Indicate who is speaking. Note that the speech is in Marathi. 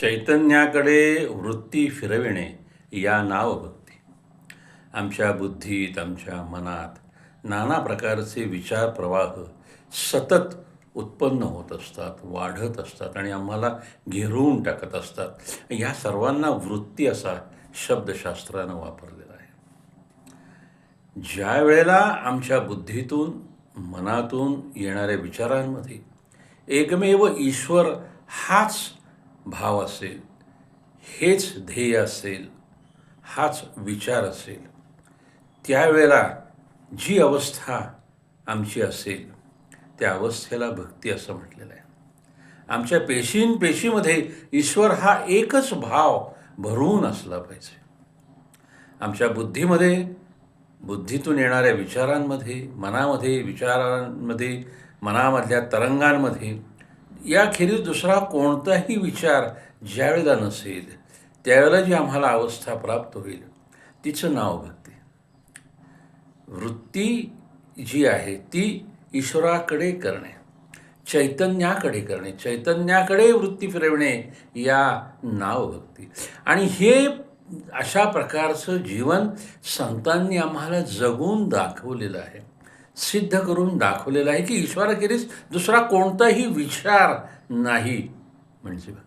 Speaker 1: चैतन्याकडे वृत्ती फिरविणे या नाव भक्ती आमच्या बुद्धीत आमच्या मनात नाना प्रकारचे विचार प्रवाह सतत उत्पन्न होत असतात वाढत असतात आणि आम्हाला घेरवून टाकत असतात. या सर्वांना वृत्ती असा शब्दशास्त्रानं वापरलेला आहे. ज्या वेळेला आमच्या बुद्धीतून मनातून येणाऱ्या विचारांमध्ये एकमेव ईश्वर हाच भाव असेल हेच ध्येय असेल हाच विचार असेल त्यावेळेला जी अवस्था आमची असेल त्या अवस्थेला भक्ती असं म्हटलेलं आहे. आमच्या पेशींपेशीमध्ये ईश्वर हा एकच भाव भरून असला पाहिजे. आमच्या बुद्धीमध्ये बुद्धीतून येणाऱ्या विचारांमध्ये मनामध्ये विचारांमध्ये मनामधल्या तरंगांमध्ये याखेरीज दुसरा कोणताही विचार ज्यावेळेला नसेल त्यावेळेला जी आम्हाला अवस्था प्राप्त होईल तिचं नाव भक्ती वृत्ती जी आहे ती ईश्वराकडे करणे चैतन्याकडे करणे चैतन्याकडे वृत्ती फिरविणे या नाव भक्ती आणि हे अशा प्रकारचं जीवन संतांनी आम्हाला जगून दाखवलेलं आहे. सिद्ध करून दाखवलेलं आहे की ईश्वराखेरीस दुसरा कोणताही विचार नाही म्हणजे बघा.